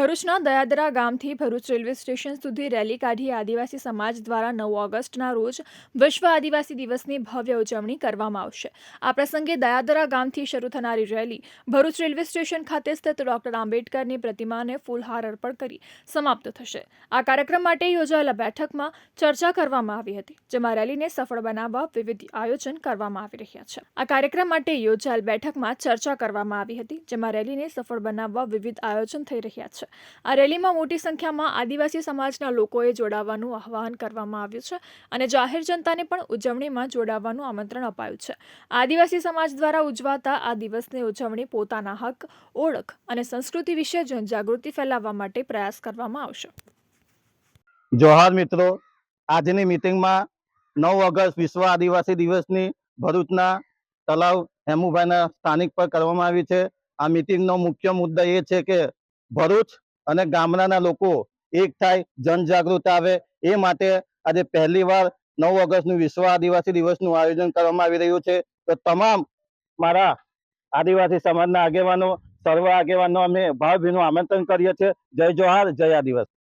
ભરૂચના દયાદરા ગામથી Bharuch railway station સુધી રેલી કાઢી આદિવાસી સમાજ દ્વારા નવ ઓગસ્ટના રોજ વિશ્વ આદિવાસી દિવસની ભવ્ય ઉજવણી કરવામાં આવશે. આ પ્રસંગે દયાદરા ગામથી શરૂ થનારી રેલી ભરૂચ રેલવે સ્ટેશન ખાતે સ્થિત ડોક્ટર આંબેડકરની પ્રતિમાને ફૂલહાર અર્પણ કરી સમાપ્ત થશે. આ કાર્યક્રમ માટે યોજાયેલા બેઠકમાં ચર્ચા કરવામાં આવી હતી, જેમાં રેલીને સફળ બનાવવા વિવિધ આયોજન કરવામાં આવી રહ્યા છે. આ કાર્યક્રમ માટે યોજાયેલ બેઠકમાં ચર્ચા કરવામાં આવી હતી, જેમાં રેલીને સફળ બનાવવા વિવિધ આયોજન થઈ રહ્યા છે. આ રેલીમાં મોટી સંખ્યામાં આદિવાસી સમાજના લોકોએ જોડાવાનું આહવાન કરવામાં આવ્યું છે અને જાહેર જનતાને પણ ઉજવણીમાં જોડાવાનું આમંત્રણ અપાયું છે. આદિવાસી સમાજ દ્વારા ઉજવાતા આ દિવસની ઉજવણી પોતાના હક, ઓળખ અને સંસ્કૃતિ વિશે જનજાગૃતિ ફેલાવવા માટે પ્રયાસ કરવામાં આવશે. જોહાર મિત્રો, આજની મિટિંગમાં નવ ઓગસ્ટ વિશ્વ આદિવાસી દિવસની ભરૂચના તલાવ હેમુભાઈના સ્થાનિક પર કરવામાં આવી છે. આ મિટિંગનો મુખ્ય મુદ્દો એ છે કે ભરૂચ અને ગામડાના લોકો એક થાય, જનજાગૃત આવે. એ માટે આજે પહેલી વાર નવ ઓગસ્ટનું વિશ્વ આદિવાસી દિવસનું આયોજન કરવામાં આવી રહ્યું છે. તો તમામ મારા આદિવાસી સમાજના આગેવાનો, સર્વ આગેવાનો અમે ભાવભીનું આમંત્રણ કરીએ છીએ. જય જોહાર, જય આદિવાસી.